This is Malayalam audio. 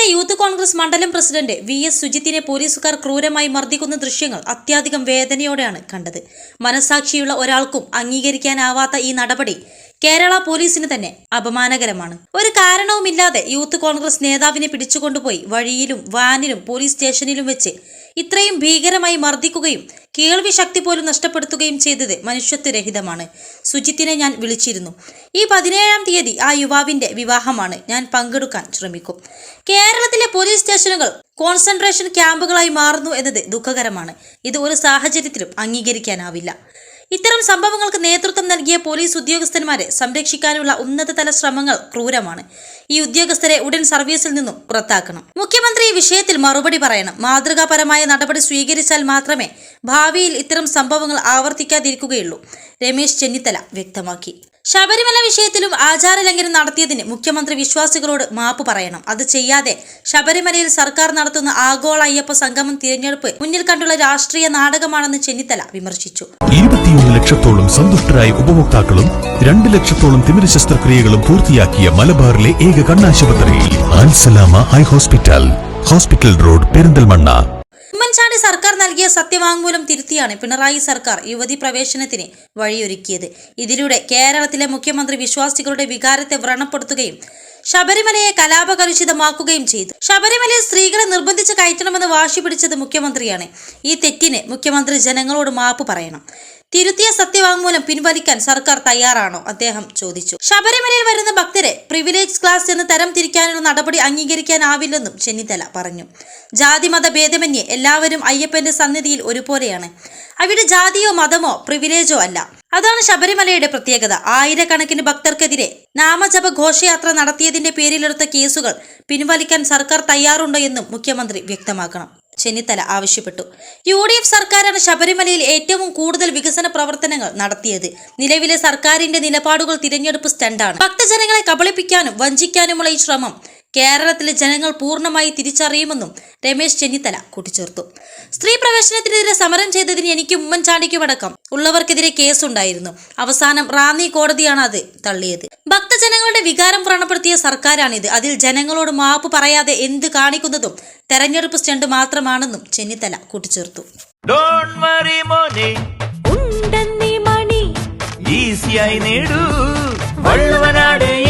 പാലക്കാട്ടെ യൂത്ത് കോൺഗ്രസ് മണ്ഡലം പ്രസിഡന്റ് വി എസ് സുജിത്തിനെ പോലീസുകാർ ക്രൂരമായി മർദ്ദിക്കുന്ന ദൃശ്യങ്ങൾ അത്യധികം വേദനയോടെയാണ് കണ്ടത്. മനസാക്ഷിയുള്ള ഒരാൾക്കും അംഗീകരിക്കാനാവാത്ത ഈ നടപടി കേരള പോലീസിന് തന്നെ അപമാനകരമാണ്. ഒരു കാരണവുമില്ലാതെ യൂത്ത് കോൺഗ്രസ് നേതാവിനെ പിടിച്ചുകൊണ്ടുപോയി വഴിയിലും വാനിലും പോലീസ് സ്റ്റേഷനിലും വെച്ച് ഇത്രയും ഭീകരമായി മർദ്ദിക്കുകയും കേൾവി ശക്തി പോലും നഷ്ടപ്പെടുത്തുകയും ചെയ്തത് മനുഷ്യത്വരഹിതമാണ്. സുജിത്തിനെ ഞാൻ വിളിച്ചിരുന്നു. ഈ പതിനേഴാം തീയതി ആ യുവാവിന്റെ വിവാഹമാണ് ഞാൻ പങ്കെടുക്കാൻ ശ്രമിക്കും. കേരളത്തിലെ പോലീസ് സ്റ്റേഷനുകൾ കോൺസെൻട്രേഷൻ ക്യാമ്പുകളായി മാറുന്നു എന്നത് ദുഃഖകരമാണ്. ഇത് ഒരു സാഹചര്യത്തിലും അംഗീകരിക്കാനാവില്ല. ഇത്തരം സംഭവങ്ങൾക്ക് നേതൃത്വം നൽകിയ പോലീസ് ഉദ്യോഗസ്ഥന്മാരെ സംരക്ഷിക്കാനുള്ള ഉന്നതതല ശ്രമങ്ങൾ ക്രൂരമാണ്. ഈ ഉദ്യോഗസ്ഥരെ ഉടൻ സർവീസിൽ നിന്നും പുറത്താക്കണം. മുഖ്യമന്ത്രി ഈ വിഷയത്തിൽ മറുപടി പറയണം. മാതൃകാപരമായ നടപടി സ്വീകരിച്ചാൽ മാത്രമേ ഭാവിയിൽ ഇത്തരം സംഭവങ്ങൾ ആവർത്തിക്കാതിരിക്കുകയുള്ളൂ രമേശ് ചെന്നിത്തല വ്യക്തമാക്കി. ശബരിമല വിഷയത്തിലും ആചാരലംഘനം നടത്തിയതിന് മുഖ്യമന്ത്രി വിശ്വാസികളോട് മാപ്പ് പറയണം. അത് ചെയ്യാതെ ശബരിമലയിൽ സർക്കാർ നടത്തുന്ന ആഗോള അയ്യപ്പ സംഗമം തിരഞ്ഞെടുപ്പ് മുന്നിൽ കണ്ടുള്ള രാഷ്ട്രീയ നാടകമാണെന്ന് ചെന്നിത്തല വിമർശിച്ചു. ഇരുപത്തിയൊന്ന് ലക്ഷത്തോളം സന്തുഷ്ടരായ ഉപഭോക്താക്കളും രണ്ട് ലക്ഷത്തോളം തിമിര ശസ്ത്രക്രിയകളും പൂർത്തിയാക്കിയ മലബാറിലെ ഏക കണ്ണാശുപത്രി Al Salama eye hospital hospital road Perinthalmanna. Oommen Chandy സർക്കാർ നൽകിയ സത്യവാങ്മൂലം തിരുത്തിയാണ് പിണറായി സർക്കാർ യുവതി പ്രവേശനത്തിന് വഴിയൊരുക്കിയത്. ഇതിലൂടെ കേരളത്തിലെ മുഖ്യമന്ത്രി വിശ്വാസികളുടെ വികാരത്തെ വ്രണപ്പെടുത്തുകയും ശബരിമലയെ കലാപകലുഷിതമാക്കുകയും ചെയ്തു. ശബരിമലയിൽ സ്ത്രീകളെ നിർബന്ധിച്ച് കയറ്റണമെന്ന് വാശി പിടിച്ചത് മുഖ്യമന്ത്രിയാണ്. ഈ തെറ്റിന് മുഖ്യമന്ത്രി ജനങ്ങളോട് മാപ്പ് പറയണം. തിരുത്തിയ സത്യവാങ്മൂലം പിൻവലിക്കാൻ സർക്കാർ തയ്യാറാണോ? അദ്ദേഹം ചോദിച്ചു. ശബരിമലയിൽ വരുന്ന ഭക്തരെ പ്രിവിലേജ് ക്ലാസ് എന്ന് തരം തിരിക്കാനുള്ള നടപടി അംഗീകരിക്കാനാവില്ലെന്നും ചെന്നിത്തല പറഞ്ഞു. ജാതി മത ഭേദമന്യേ എല്ലാവരും അയ്യപ്പന്റെ സന്നിധിയിൽ ഒരുപോലെയാണ്. അവിടെ ജാതിയോ മതമോ പ്രിവിലേജോ അല്ല. അതാണ് ശബരിമലയുടെ പ്രത്യേകത. ആയിരക്കണക്കിന് ഭക്തർക്കെതിരെ നാമജപ ഘോഷയാത്ര നടത്തിയതിന്റെ പേരിലെടുത്ത കേസുകൾ പിൻവലിക്കാൻ സർക്കാർ തയ്യാറുണ്ടോ എന്നും മുഖ്യമന്ത്രി വ്യക്തമാക്കണം. ചെന്നിത്തല ആവശ്യപ്പെട്ടു. യു ഡി എഫ് സർക്കാരാണ് ശബരിമലയിൽ ഏറ്റവും കൂടുതൽ വികസന പ്രവർത്തനങ്ങൾ നടത്തിയത്. നിലവിലെ സർക്കാരിന്റെ നിലപാടുകൾ തിരഞ്ഞെടുപ്പ് സ്റ്റണ്ടാണ്. ഭക്തജനങ്ങളെ കബളിപ്പിക്കാനും വഞ്ചിക്കാനുമുള്ള ഈ ശ്രമം കേരളത്തിലെ ജനങ്ങൾ പൂർണമായി തിരിച്ചറിയുമെന്നും രമേശ് ചെന്നിത്തല കൂട്ടിച്ചേർത്തു. സ്ത്രീ പ്രവേശനത്തിനെതിരെ സമരം ചെയ്തതിന് എനിക്ക് ഉമ്മൻചാണ്ടിക്കുമടക്കം ഉള്ളവർക്കെതിരെ കേസുണ്ടായിരുന്നു. അവസാനം റാന്നി കോടതിയാണ് അത് തള്ളിയത്. ഭക്തജനങ്ങളുടെ വികാരം വ്രണപ്പെടുത്തിയ സർക്കാരാണിത്. അതിൽ ജനങ്ങളോട് മാപ്പ് പറയാതെ എന്ത് കാണിക്കുന്നതും തെരഞ്ഞെടുപ്പ് സ്റ്റണ്ട് മാത്രമാണെന്നും ചെന്നിത്തല കൂട്ടിച്ചേർത്തു. ഡോണ്ട് വറി മോനെ. ഉണ്ടെന്നീ മണി. ഈസിയായി നേടൂ. വള്ളുവനാട്